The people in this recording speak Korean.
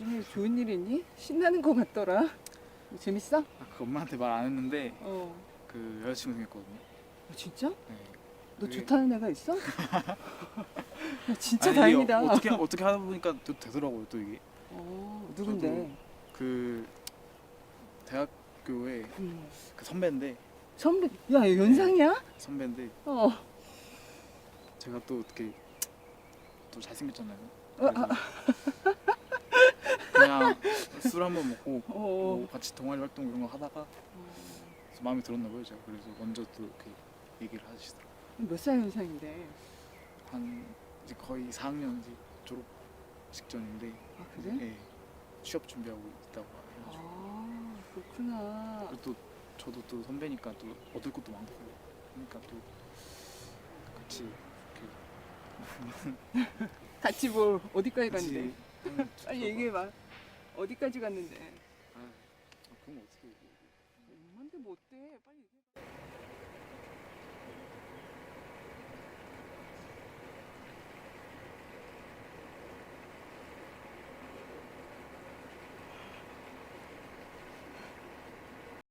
요즘에 좋은 일 있니? 신나는 거 같더라. 재밌어? 아, 그 엄마한테 말 안 했는데 어. 그 여자친구 생겼거든요. 어, 진짜? 네. 너 그게- 좋다는 애가 있어? 야, 진짜 아니, 이게 다행이다. 어떻게 어떻게 하다 보니까 또 되더라고요. 또 이게 어, 누군데? 그 대학교에 음. 그 선배인데 선배, 야, 얘 연상이야? 선배인데 어. 제가 또 어떻게 또 잘생겼잖아요. 어, 그래서 그냥 술 한 번 먹고 어. 뭐 같이 동아리 활동 이런 거 하다가 그래서 마음에 들었나 봐요. 제가 그래서 먼저 또 이렇게 얘기를 하시더라고요. 몇 살 연상인데? 한 이제 거의 4학년 이제 졸업 직전인데 아, 그래? 예, 취업 준비하고 있다고 해가지고 아, 그렇구나. 그리고 또 저도 또 선배니까 또 얻을 것도 많고 그러니까 또 같이 같이 뭐, 어디까지 같이 갔는데? 하면 빨리 얘기해봐. 어디까지 갔는데? 아, 그럼 어떻게 얘기해? 엄마인데 뭐? 빨리.